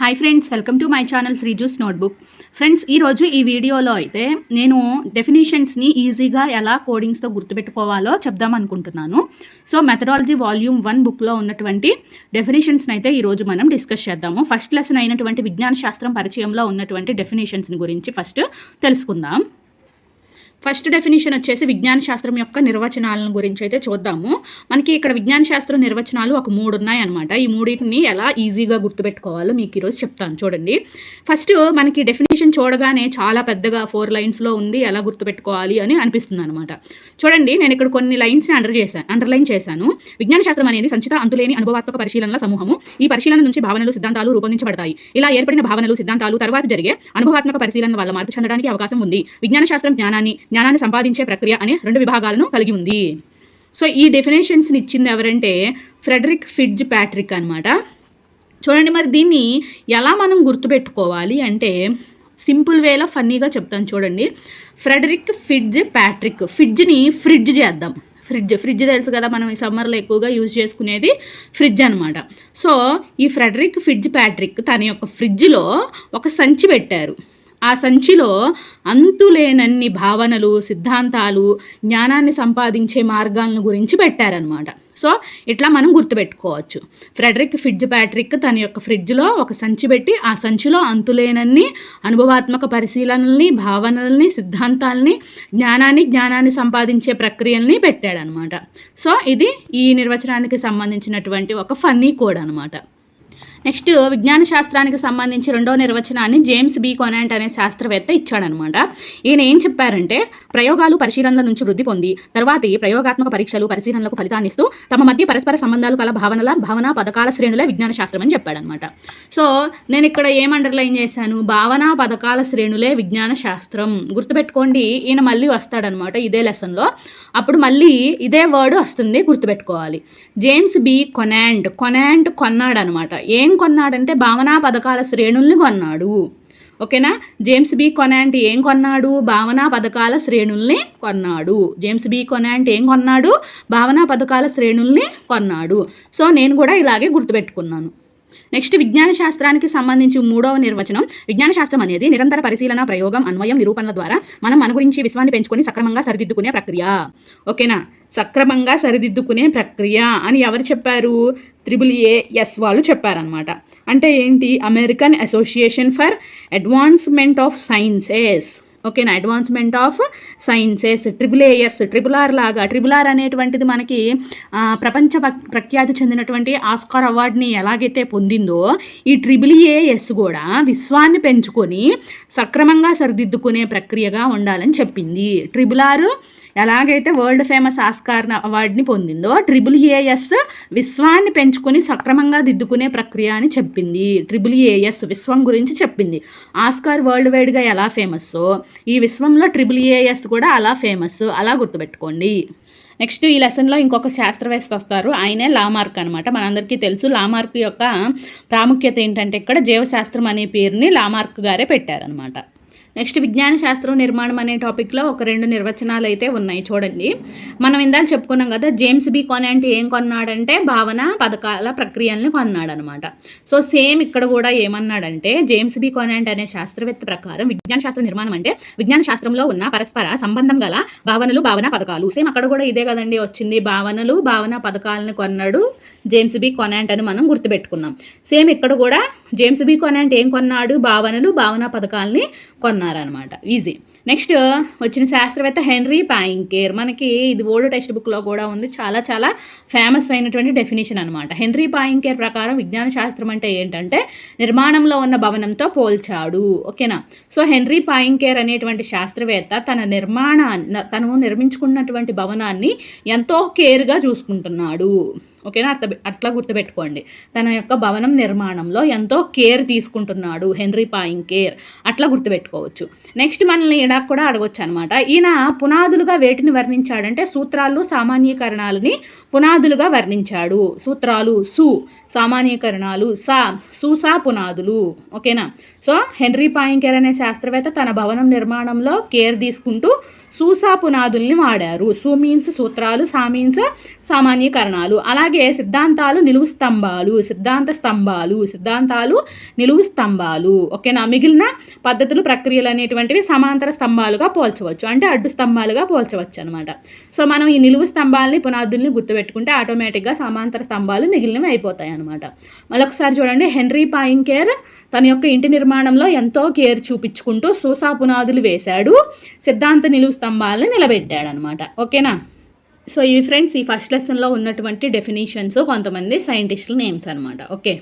Hi friends welcome to my channel Sreeju's notebook friends ఈరోజు ఈ వీడియోలో అయితే నేను డెఫినేషన్స్ని ఈజీగా ఎలా కోడింగ్స్తో గుర్తుపెట్టుకోవాలో చెప్దాం అనుకుంటున్నాను. సో మెథడాలజీ వాల్యూమ్ వన్ బుక్లో ఉన్నటువంటి డెఫినేషన్స్ని అయితే ఈరోజు మనం డిస్కస్ చేద్దాము. ఫస్ట్ లెసన్ అయినటువంటి విజ్ఞాన శాస్త్రం పరిచయంలో ఉన్నటువంటి డెఫినేషన్స్ని గురించి ఫస్ట్ తెలుసుకుందాం. ఫస్ట్ డెఫినేషన్ వచ్చేసి విజ్ఞాన శాస్త్రం యొక్క నిర్వచనాలను గురించి అయితే చూద్దాము. మనకి ఇక్కడ విజ్ఞాన శాస్త్రం నిర్వచనాలు ఒక మూడు ఉన్నాయన్నమాట. ఈ మూడింటిని ఎలా ఈజీగా గుర్తుపెట్టుకోవాలో మీకు ఈరోజు చెప్తాను. చూడండి. ఫస్ట్ మనకి డెఫినేషన్ చూడగానే చాలా పెద్దగా ఫోర్ లైన్స్లో ఉంది ఎలా గుర్తుపెట్టుకోవాలి అని అనిపిస్తుంది అనమాట చూడండి నేను ఇక్కడ కొన్ని లైన్స్ని అండర్ చేశాను అండర్లైన్ చేశాను. విజ్ఞాన శాస్త్రం అనేది సంచిత అంతులేని అనుభవాత్మక పరిశీలనల సమూహము. ఈ పరిశీలన నుంచి భావనలు సిద్ధాంతాలు రూపొందించబడతాయి. ఇలా ఏర్పడిన భావనలు సిద్ధాంతాలు తర్వాత జరిగే అనుభవాత్మక పరిశీలన వల్ల మార్పు చెందడానికి అవకాశం ఉంది. విజ్ఞాన శాస్త్రం జ్ఞానాన్ని జ్ఞానాన్ని సంపాదించే ప్రక్రియ అనే రెండు విభాగాలను కలిగి ఉంది. సో ఈ డెఫినేషన్స్ని ఇచ్చింది ఎవరంటే ఫ్రెడరిక్ ఫిడ్జ్ ప్యాట్రిక్ అనమాట చూడండి మరి దీన్ని ఎలా మనం గుర్తుపెట్టుకోవాలి అంటే సింపుల్ వేలో ఫన్నీగా చెప్తాను చూడండి. ఫ్రెడరిక్ ఫిడ్జ్ ప్యాట్రిక్ ఫిడ్జ్ని ఫ్రిడ్జ్ చేద్దాం. ఫ్రిడ్జ్ ఫ్రిడ్జ్ తెలుసు కదా మనం ఈ సమ్మర్లో ఎక్కువగా యూజ్ చేసుకునేది ఫ్రిడ్జ్ అనమాట సో ఈ ఫ్రెడరిక్ ఫిడ్జ్ ప్యాట్రిక్ తన యొక్క ఫ్రిడ్జ్లో ఒక సంచి పెట్టారు. ఆ సంచిలో అంతులేనన్ని భావనలు సిద్ధాంతాలు జ్ఞానాన్ని సంపాదించే మార్గాలను గురించి పెట్టారనమాట సో ఇట్లా మనం గుర్తుపెట్టుకోవచ్చు. ఫ్రెడరిక్ ఫిడ్జ్ ప్యాట్రిక్ తన యొక్క ఫ్రిడ్జ్లో ఒక సంచి పెట్టి ఆ సంచిలో అంతులేనన్ని అనుభవాత్మక పరిశీలనల్ని భావనల్ని సిద్ధాంతాలని జ్ఞానాన్ని జ్ఞానాన్ని సంపాదించే ప్రక్రియల్ని పెట్టాడనమాట సో ఇది ఈ నిర్వచనానికి సంబంధించినటువంటి ఒక ఫన్నీ కోడ్ అనమాట నెక్స్ట్ విజ్ఞాన శాస్త్రానికి సంబంధించి రెండో నిర్వచనాన్ని జేమ్స్ బి కొనాంట్ అనే శాస్త్రవేత్త ఇచ్చాడనమాట. ఈయన ఏం చెప్పారంటే ప్రయోగాలు పరిశీలనల నుంచి వృద్ధి పొంది తర్వాతి ప్రయోగాత్మక పరీక్షలు పరిశీలనలకు ఫలితాన్నిస్తూ తమ మధ్య పరస్పర సంబంధాలు కల భావనల భావన పథకాల శ్రేణులే విజ్ఞాన శాస్త్రం అని చెప్పాడనమాట. సో నేను ఇక్కడ ఏం అండర్లైన్ చేశాను? భావన పథకాల శ్రేణులే విజ్ఞాన శాస్త్రం గుర్తుపెట్టుకోండి ఈయన మళ్ళీ వస్తాడనమాట ఇదే లెసన్లో అప్పుడు మళ్ళీ ఇదే వర్డ్ వస్తుంది గుర్తుపెట్టుకోవాలి. జేమ్స్ బి కొనాంట్ కొనాంట్ కొన్నాడనమాట. ఏం కొన్నాడంటే భావనా పథకాల శ్రేణుల్ని కొన్నాడు. ఓకేనా? జేమ్స్ బి కొనాంట్ ఏం కొన్నాడు? భావనా పథకాల శ్రేణుల్ని కొన్నాడు. జేమ్స్ బి కొనాంట్ ఏం కొన్నాడు? భావనా పథకాల శ్రేణుల్ని కొన్నాడు. సో నేను కూడా ఇలాగే గుర్తుపెట్టుకున్నాను. నెక్స్ట్ విజ్ఞాన శాస్త్రానికి సంబంధించి మూడవ నిర్వచనం. విజ్ఞాన శాస్త్రం అనేది నిరంతర పరిశీలన ప్రయోగం అన్వయం నిరూపణల ద్వారా మనం మన గురించి విశ్వాన్ని పెంచుకొని సక్రమంగా సరిదిద్దుకునే ప్రక్రియ. ఓకేనా? సక్రమంగా సరిదిద్దుకునే ప్రక్రియ అని ఎవరు చెప్పారు? త్రిబుల్ ఏఎస్ వాళ్ళు చెప్పారనమాట అంటే ఏంటి? American Association for Advancement of Sciences. ఓకేనా advancement of sciences triple AS triple R లాగా ట్రిపుల్ ఆర్ అనేటువంటిది మనకి ప్రపంచ ప్రఖ్యాతి చెందినటువంటి ఆస్కార్ అవార్డుని ఎలాగైతే పొందిందో ఈ ట్రిపుల్ ఏఎస్ కూడా విశ్వాన్ని పెంచుకొని సక్రమంగా సరిదిద్దుకునే ప్రక్రియగా ఉండాలని చెప్పింది. ట్రిపుల్ ఆర్ ఎలాగైతే వరల్డ్ ఫేమస్ ఆస్కార్ అవార్డుని పొందిందో ట్రిపుల్ ఏఎస్ విశ్వాన్ని పెంచుకొని సక్రమంగా దిద్దుకునే ప్రక్రియ అని చెప్పింది. ట్రిపుల్ ఏఎస్ విశ్వం గురించి చెప్పింది. ఆస్కార్ వరల్డ్ వైడ్గా ఎలా ఫేమస్సో ఈ విశ్వంలో ట్రిపుల్ ఏఎస్ కూడా అలా ఫేమస్ అలా గుర్తుపెట్టుకోండి. నెక్స్ట్ ఈ లెసన్లో ఇంకొక శాస్త్రవేత్త వస్తారు. ఆయనే లామార్క్ అనమాట మనందరికీ తెలుసు లామార్క్ యొక్క ప్రాముఖ్యత ఏంటంటే ఇక్కడ జీవశాస్త్రం అనే పేరుని లామార్క్ గారే పెట్టారనమాట నెక్స్ట్ విజ్ఞాన శాస్త్రం నిర్మాణం అనే టాపిక్లో ఒక రెండు నిర్వచనాలు అయితే ఉన్నాయి చూడండి. మనం ఇందాక చెప్పుకున్నాం కదా జేమ్స్ బి కొనాంటి ఏం కొన్నాడంటే భావన పథకాల ప్రక్రియలను కొన్నాడనమాట. సో సేమ్ ఇక్కడ కూడా ఏమన్నాడంటే జేమ్స్ బి కొనాంట్ అనే శాస్త్రవేత్త ప్రకారం విజ్ఞాన శాస్త్ర నిర్మాణం అంటే విజ్ఞాన శాస్త్రంలో ఉన్న పరస్పర సంబంధం గల భావనలు భావన పథకాలు. సేమ్ అక్కడ కూడా ఇదే కదండి వచ్చింది. భావనలు భావన పథకాలను కొన్నాడు జేమ్స్ బి కొనాంట్ అని మనం గుర్తుపెట్టుకున్నాం. సేమ్ ఇక్కడ కూడా జేమ్స్ బి కొనాంట్ ఏం కొన్నాడు? భావనలు భావన పథకాలని కొన్నారనమాట ఈజీ నెక్స్ట్ uh, వచ్చిన శాస్త్రవేత్త హెన్రీ పాయింకేర్. మనకి ఇది ఓల్డ్ టెక్స్ట్ బుక్లో కూడా ఉంది. చాలా చాలా ఫేమస్ అయినటువంటి డెఫినేషన్ అనమాట హెన్రీ పాయింకేర్ ప్రకారం విజ్ఞాన శాస్త్రం అంటే ఏంటంటే నిర్మాణంలో ఉన్న భవనంతో పోల్చాడు. ఓకేనా? సో హెన్రీ పాయింకేర్ అనేటువంటి శాస్త్రవేత్త తన నిర్మాణాన్ని తను నిర్మించుకున్నటువంటి భవనాన్ని ఎంతో కేర్గా చూసుకుంటున్నాడు. ఓకేనా? అట్లా అట్లా గుర్తుపెట్టుకోండి. తన యొక్క భవనం నిర్మాణంలో ఎంతో కేర్ తీసుకుంటున్నాడు హెన్రీ పాయింగ్ కేర్. అట్లా గుర్తుపెట్టుకోవచ్చు. నెక్స్ట్ మనల్ని ఇలా కూడా అడగొచ్చు అనమాట ఈయన పునాదులుగా వేటిని వర్ణించాడంటే సూత్రాలు సామాన్యీకరణాలని పునాదులుగా వర్ణించాడు. సూత్రాలు సు సామాన్యీకరణాలు సా సుసా పునాదులు. ఓకేనా? సో హెన్రీ పాయింకేర్ అనే శాస్త్రవేత్త తన భవనం నిర్మాణంలో కేర్ తీసుకుంటూ సూసా పునాదుల్ని వాడారు. సు మీన్స్ సూత్రాలు సా మీన్స్ సామాన్యీకరణాలు. అలా అలాగే సిద్ధాంతాలు నిలువు స్తంభాలు సిద్ధాంత స్తంభాలు సిద్ధాంతాలు నిలువు స్తంభాలు. ఓకేనా? మిగిలిన పద్ధతులు ప్రక్రియలు అనేటువంటివి సమాంతర స్తంభాలుగా పోల్చవచ్చు. అంటే అడ్డు స్తంభాలుగా పోల్చవచ్చు అనమాట సో మనం ఈ నిలువు స్తంభాలని పునాదుల్ని గుర్తుపెట్టుకుంటే ఆటోమేటిక్గా సమాంతర స్తంభాలు మిగిలినవి అయిపోతాయి అనమాట మళ్ళొకసారి చూడండి. హెన్రీ పాయింకేర్ తన యొక్క ఇంటి నిర్మాణంలో ఎంతో కేర్ చూపించుకుంటూ సూసా పునాదులు వేశాడు. సిద్ధాంత నిలువు స్తంభాలను నిలబెట్టాడు అనమాట ఓకేనా? సో ఈ ఫ్రెండ్స్ ఈ ఫస్ట్ లెసన్లో ఉన్నటువంటి డెఫినేషన్స్ కొంతమంది సైంటిస్టుల నేమ్స్ అనమాట ఓకే